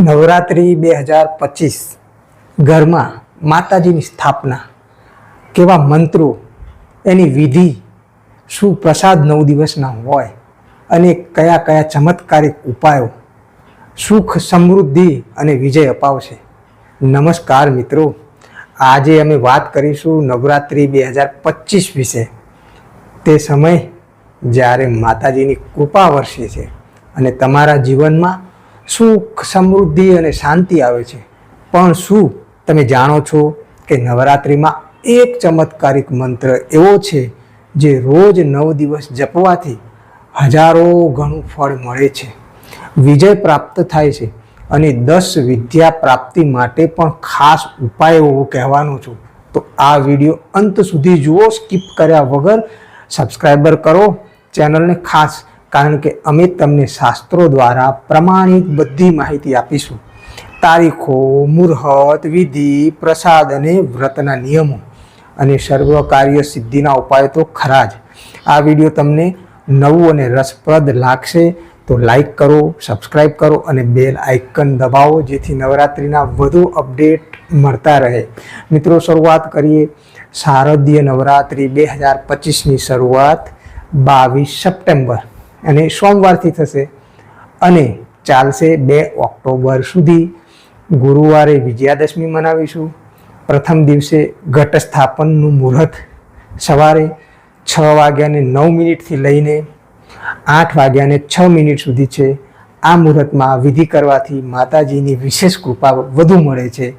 નવરાત્રિ બે હજાર પચીસ ઘરમાં માતાજીની સ્થાપના કેવા મંત્રો એની વિધિ શું પ્રસાદ નવ દિવસના હોય અને કયા કયા ચમત્કારિક ઉપાયો સુખ સમૃદ્ધિ અને વિજય અપાવશે. નમસ્કાર મિત્રો, આજે અમે વાત કરીશું નવરાત્રિ બે હજાર પચીસ વિશે. તે સમય જ્યારે માતાજીની કૃપા વરસે છે અને તમારા જીવનમાં સુખ, સમૃદ્ધિ અને શાંતિ આવે છે. પણ શું તમે જાણો છો કે નવરાત્રિમાં એક ચમત્કારિક મંત્ર એવો છે જે રોજ નવ દિવસ જપવાથી હજારો ઘણું ફળ મળે છે. વિજય પ્રાપ્ત થાય છે અને દસ વિદ્યા પ્રાપ્તિ માટે પણ ખાસ ઉપાય હું કહેવાનો છું. તો આ વીડિયો અંત સુધી જુઓ, સ્કીપ કર્યા વગર સબસ્ક્રાઈબર કરો. ચેનલને ખાસ કારણ કે અમે તમને શાસ્ત્રો દ્વારા પ્રમાણિત બધી માહિતી આપીશું. તારીખો મુહૂર્ત વિધિ, પ્રસાદ અને વ્રતના નિયમો. અને સર્વ કાર્ય સિદ્ધિના ઉપાયો તો ખરા જ. આ વીડિયો તમને નવું અને રસપ્રદ લાગશે તો લાઈક કરો સબસ્ક્રાઈબ કરો અને બેલ આઇકન દબાવો જેથી નવરાત્રિના વધુ અપડેટ મળતા રહે. મિત્રો, શરૂઆત કરીએ. શારદીય નવરાત્રિ બે હજાર પચીસની શરૂઆત બાવીસ સપ્ટેમ્બર. અને સોમવારથી થશે. અને ચાલશે બે ઓક્ટોબર સુધી. ગુરુવારે વિજયાદશમી મનાવીશું. પ્રથમ દિવસે ઘટ સ્થાપનનું મુહૂર્ત સવારે છ વાગ્યાને નવ મિનિટથી લઈને આઠ વાગ્યાને છ મિનિટ સુધી છે. આ મુહૂર્તમાં વિધિ કરવાથી માતાજીની વિશેષ કૃપા વધુ મળે છે.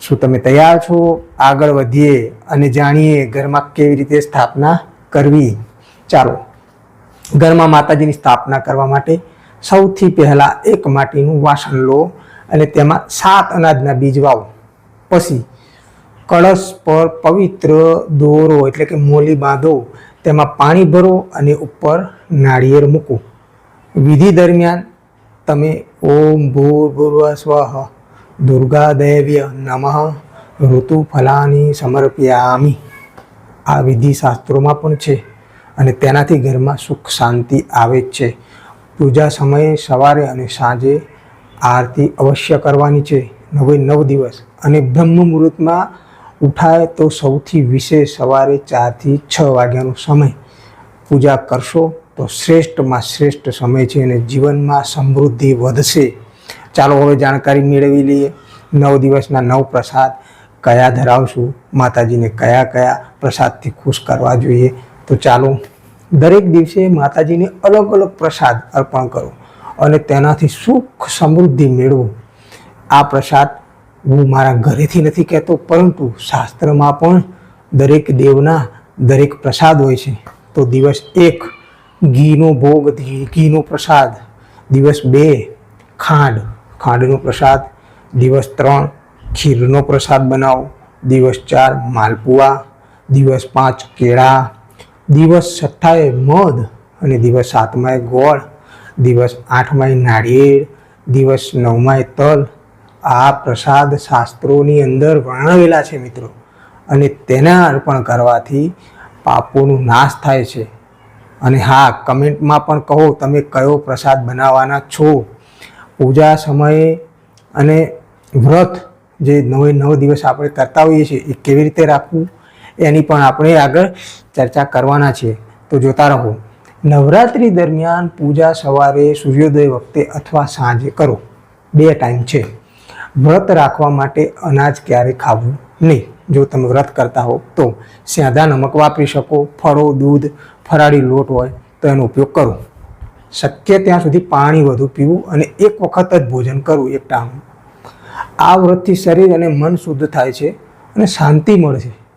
શું તમે તૈયાર છો? આગળ વધીએ અને જાણીએ ઘરમાં કેવી રીતે સ્થાપના કરવી? ચાલો. ઘરમાં માતાજીની સ્થાપના કરવા માટે સૌથી પહેલાં એક માટીનું વાસણ લો અને તેમાં સાત અનાજના બીજ વાવો પછી કળશ પર પવિત્ર દોરો એટલે કે મોલી બાંધો, તેમાં પાણી ભરો અને ઉપર નાળિયેર મૂકો. વિધિ દરમિયાન તમે ઓમ ભૂર્ભુર્વ સ્વ દુર્ગા દૈવ્ય નમઃ ઋતુ ફલાની સમર્પ્યામી. આ વિધિ શાસ્ત્રોમાં પણ છે. અને તેનાથી ઘરમાં સુખ, શાંતિ આવે જ છે. પૂજા સમયે સવારે અને સાંજે આરતી અવશ્ય કરવાની છે. નવે નવ દિવસ અને બ્રહ્મ મુહૂર્તમાં ઉઠાય તો સૌથી વિશેષ સવારે ચારથી છ વાગ્યાનો સમય. પૂજા કરશો તો શ્રેષ્ઠમાં શ્રેષ્ઠ સમય છે અને જીવનમાં સમૃદ્ધિ વધશે. ચાલો હવે જાણકારી મેળવી લઈએ. નવ દિવસના નવ પ્રસાદ કયા ધરાવશું? માતાજીને કયા કયા પ્રસાદથી ખુશ કરવા જોઈએ? તો ચાલો દરેક દિવસે માતાજીને અલગ અલગ પ્રસાદ અર્પણ કરો અને તેનાથી સુખ સમૃદ્ધિ મેળવો. આ પ્રસાદ હું મારા ઘરેથી નથી કહેતો, પરંતુ શાસ્ત્રમાં પણ દરેક દેવના દરેક પ્રસાદ હોય છે. તો દિવસ એક, ઘીનો ભોગ ઘીનો પ્રસાદ. દિવસ બે, ખાંડ, ખાંડનો પ્રસાદ. દિવસ ત્રણ, ખીરનો પ્રસાદ બનાવો. દિવસ ચાર, માલપુઆ. દિવસ પાંચ, કેળા. દિવસ છઠ્ઠાએ મધ અને દિવસ સાતમાએ ગોળ, દિવસ આઠમાએ નાળિયેર, દિવસ નવમાએ તલ. આ પ્રસાદ શાસ્ત્રોની અંદર વર્ણવેલા છે મિત્રો. અને તેના અર્પણ કરવાથી પાપોનો નાશ થાય છે. અને હા, કમેન્ટમાં પણ કહો તમે કયો પ્રસાદ બનાવવાના છો. પૂજા સમયે અને વ્રત જે નવે નવ દિવસ આપણે કરતા હોઈએ છીએ, એ કેવી રીતે રાખવું? એની પણ આપણે આગળ ચર્ચા કરવાના છીએ તો જોતા રહો. નવરાત્રિ દરમિયાન પૂજા સવારે સૂર્યોદય વખતે અથવા સાંજે કરો. બે ટાઈમ છે. વ્રત રાખવા માટે અનાજ ક્યારે ખાવું? નહીં. જો તમે વ્રત કરતા હો તો સ્યાદા નમક વાપરી શકો, ફળો, દૂધ, ફરાળી લોટ હોય તો એનો ઉપયોગ કરો. શક્ય ત્યાં સુધી પાણી વધુ પીવું અને એક વખત જ ભોજન કરવું એક ટાણું આ વ્રતથી શરીર અને મન શુદ્ધ થાય છે અને શાંતિ મળે છે.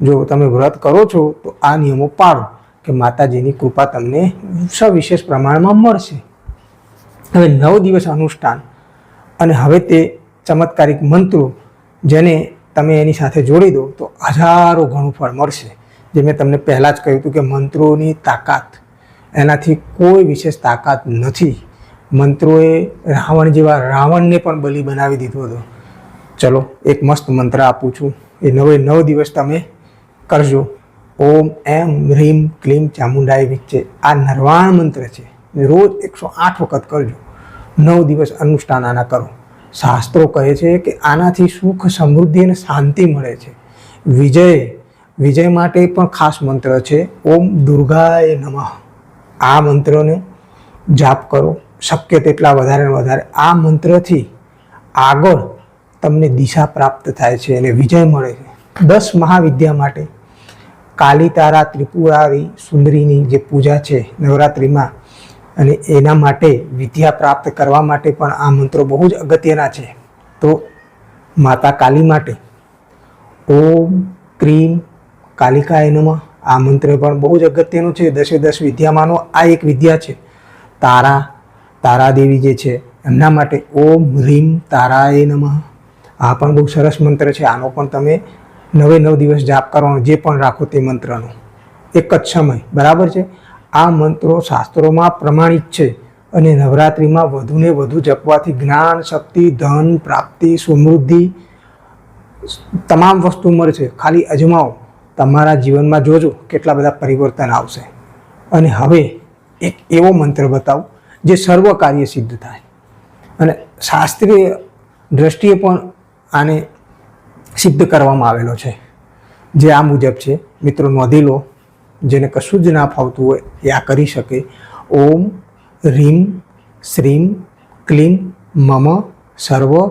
જો તમે વ્રત કરો છો, તો આ નિયમો પાળો કે માતાજીની કૃપા તમને સવિશેષ પ્રમાણમાં મળશે. હવે નવ દિવસ અનુષ્ઠાન અને હવે તે ચમત્કારિક મંત્રો જેને તમે એની સાથે જોડી દો, તો હજારો ઘણું ફળ મળશે. જે મેં તમને પહેલાં જ કહ્યું હતું કે મંત્રોની તાકાત. એનાથી કોઈ વિશેષ તાકાત નથી. મંત્રોએ રાવણ જેવા રાવણને પણ બલિ બનાવી દીધો હતો. ચલો, એક મસ્ત મંત્ર આપું છું. એ નવે નવ દિવસ તમે કરજો. ઓમ, એમ હ્રીમ ક્લીમ, ચામુંડાય વિચ્ચે આ નરવાણ મંત્ર છે. રોજ એકસો આઠ વખત કરજો. નવ દિવસ અનુષ્ઠાન આના કરો. શાસ્ત્રો કહે છે કે આનાથી સુખ, સમૃદ્ધિ અને શાંતિ મળે છે. વિજય વિજય માટે પણ ખાસ મંત્ર છે. ઓમ, દુર્ગાય નમઃ. આ મંત્રને જાપ કરો. શક્ય તેટલા વધારે ને વધારે. આ મંત્રથી આગળ તમને દિશા પ્રાપ્ત થાય છે અને વિજય મળે છે. દસ મહાવિદ્યા માટે કાલી તારા ત્રિપુરારી સુંદરીની જે પૂજા છે નવરાત્રિમાં, અને એના માટે વિદ્યા પ્રાપ્ત કરવા માટે પણ આ મંત્રો બહુ જ અગત્યના છે. તો માતા કાલી માટે ઓમ ક્રીમ કાલિકા નમઃ. આ મંત્ર પણ બહુ જ અગત્યનું છે. દસે દસ વિદ્યામાંનો આ એક વિદ્યા છે. તારા, તારાદેવી જે છે, એમના માટે ઓમ હ્રીમ તારાય નમઃ. આ પણ બહુ સરસ મંત્ર છે. આનો પણ તમે નવે નવ દિવસ જાપ કરવાનો જે પણ રાખો તે મંત્રનો. એક જ સમય, બરાબર છે? આ મંત્રો શાસ્ત્રોમાં પ્રમાણિત છે અને નવરાત્રિમાં વધુને વધુ જપવાથી જ્ઞાન, શક્તિ, ધન, પ્રાપ્તિ, સમૃદ્ધિ તમામ વસ્તુ મળશે ખાલી અજમાવો. તમારા જીવનમાં જોજો કેટલા બધા પરિવર્તન આવશે. અને હવે એક એવો મંત્ર બતાવું જે સર્વ કાર્ય સિદ્ધ થાય. અને શાસ્ત્રીય દ્રષ્ટિએ પણ આને સિદ્ધ કરવામાં આવેલો છે. જે આ મુજબ છે, મિત્રો નોંધી લો, જેને કશું જ ના ફાવતું હોય એ આ કરી શકે. ઓમ, રીમ, શ્રીમ, ક્લીમ, મમ, સર્વ,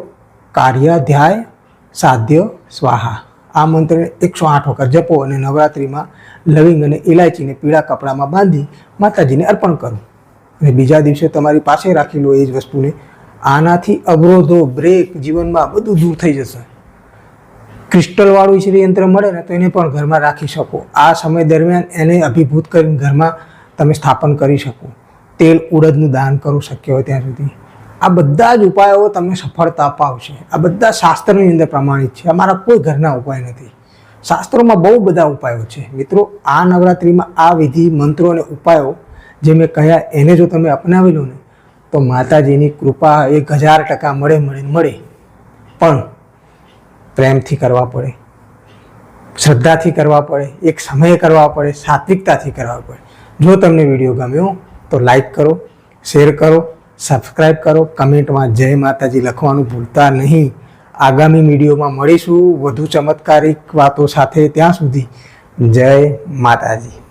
કાર્યાધ્યાય, સાધ્ય, સ્વાહા. આ મંત્રને એકસો આઠ વખત જપો અને નવરાત્રિમાં લવિંગ અને ઇલાયચીને પીળા કપડામાં બાંધી માતાજીને અર્પણ કરો. અને બીજા દિવસે તમારી પાસે રાખી લો એ જ વસ્તુને આનાથી અવરોધો, બ્રેક, જીવનમાં બધું દૂર થઈ જશે. ક્રિસ્ટલવાળું શ્રીયંત્ર મળે ને તો એને પણ ઘરમાં રાખી શકો. આ સમય દરમિયાન એને અભિભૂત કરીને ઘરમાં તમે સ્થાપન કરી શકો. તેલ ઉડદનું દાન કરો શક્ય હોય ત્યાં સુધી. આ બધા જ ઉપાયો તમને સફળતા અપાવશે. આ બધા શાસ્ત્રની અંદર પ્રમાણિત છે. અમારા કોઈ ઘરના ઉપાય નથી. શાસ્ત્રોમાં બહુ બધા ઉપાયો છે. મિત્રો, આ નવરાત્રિમાં આ વિધિ, મંત્રો અને ઉપાયો જે મેં કહ્યા, એને જો તમે અપનાવી લો ને, તો માતાજીની કૃપા એક હજાર ટકા મળે મળે મળે. પણ પ્રેમથી કરવા પડે, શ્રદ્ધાથી કરવા પડે, એક સમયે કરવા પડે, સાત્વિકતાથી કરવા પડે. જો તમને વીડિયો ગમ્યો તો લાઈક કરો, શેર કરો, સબસ્ક્રાઈબ કરો, કમેન્ટમાં જય માતાજી લખવાનું ભૂલતા નહીં. આગામી વિડીયોમાં મળીશું વધુ ચમત્કારિક વાતો સાથે ત્યાં સુધી જય માતાજી.